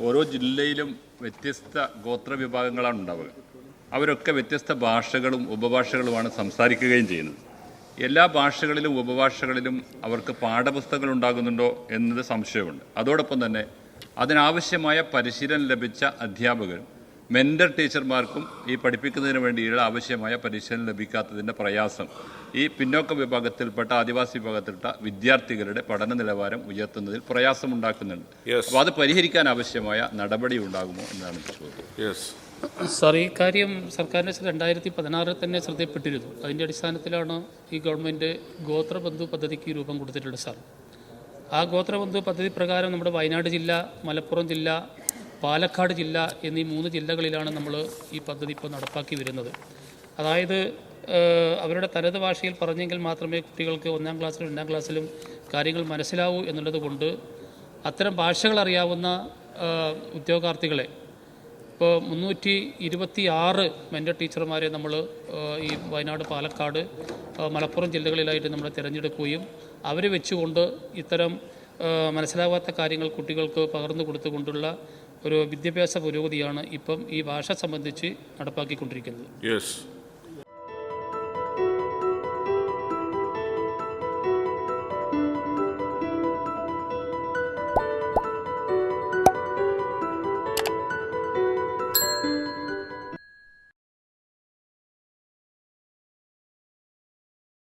ഓരോ ജില്ലയിലും വ്യത്യസ്ത ഗോത്ര വിഭാഗങ്ങളാണ് ഉണ്ടാവുക. അവരൊക്കെ വ്യത്യസ്ത ഭാഷകളും ഉപഭാഷകളുമാണ് സംസാരിക്കുകയും ചെയ്യുന്നത്. എല്ലാ ഭാഷകളിലും ഉപഭാഷകളിലും അവർക്ക് പാഠപുസ്തകങ്ങൾ ഉണ്ടാകുന്നുണ്ടോ എന്നത് സംശയമുണ്ട്. അതോടൊപ്പം തന്നെ അതിനാവശ്യമായ പരിശീലനം ലഭിച്ച അധ്യാപകരും മെന്റർ ടീച്ചർമാർക്കും ഈ പഠിപ്പിക്കുന്നതിന് വേണ്ടിയുള്ള ആവശ്യമായ പരിശീലനം ലഭിക്കാത്തതിന്റെ പ്രയാസം ഈ പിന്നോക്ക വിഭാഗത്തിൽപ്പെട്ട ആദിവാസി വിഭാഗത്തിൽപ്പെട്ട വിദ്യാർത്ഥികളുടെ പഠന നിലവാരം ഉയർത്തുന്നതിൽ പ്രയാസമുണ്ടാക്കുന്നുണ്ട്. അപ്പോൾ അത് പരിഹരിക്കാൻ ആവശ്യമായ നടപടി ഉണ്ടാകുമോ എന്നാണ് ചോദ്യം യെസ് സാർ ഈ കാര്യം സർക്കാരിന്റെ രണ്ടായിരത്തി പതിനാറിൽ തന്നെ ശ്രദ്ധയിൽപ്പെട്ടിരുന്നു. അതിന്റെ അടിസ്ഥാനത്തിലാണ് ഈ ഗവൺമെന്റ് ഗോത്രബന്ധു പദ്ധതിക്ക് രൂപം കൊടുത്തിട്ടുള്ളത് സാർ. ആ ഗോത്രബന്ധു പദ്ധതി പ്രകാരം നമ്മുടെ വയനാട് ജില്ല മലപ്പുറം ജില്ല പാലക്കാട് ജില്ല എന്നീ മൂന്ന് ജില്ലകളിലാണ് നമ്മൾ ഈ പദ്ധതി ഇപ്പോൾ നടപ്പാക്കി വരുന്നത്. അതായത് അവരുടെ തനത് ഭാഷയിൽ പറഞ്ഞെങ്കിൽ മാത്രമേ കുട്ടികൾക്ക് ഒന്നാം ക്ലാസ്സിലും രണ്ടാം ക്ലാസ്സിലും കാര്യങ്ങൾ മനസ്സിലാവൂ എന്നുള്ളത് കൊണ്ട് അത്തരം ഭാഷകൾ അറിയാവുന്ന ഉദ്യോഗാർത്ഥികളെ ഇപ്പോൾ മുന്നൂറ്റി ഇരുപത്തി ആറ് മെന്റർ ടീച്ചർമാരെ നമ്മൾ ഈ വയനാട് പാലക്കാട് മലപ്പുറം ജില്ലകളിലായിട്ട് നമ്മൾ തിരഞ്ഞെടുക്കുകയും അവരെ വെച്ചുകൊണ്ട് ഇത്തരം മനസ്സിലാവാത്ത കാര്യങ്ങൾ കുട്ടികൾക്ക് പകർന്നു കൊടുത്തുകൊണ്ടുള്ള ഒരു വിദ്യാഭ്യാസ പുരോഗതിയാണ് ഇപ്പം ഈ ഭാഷ സംബന്ധിച്ച് നടപ്പാക്കിക്കൊണ്ടിരിക്കുന്നത്. യെസ്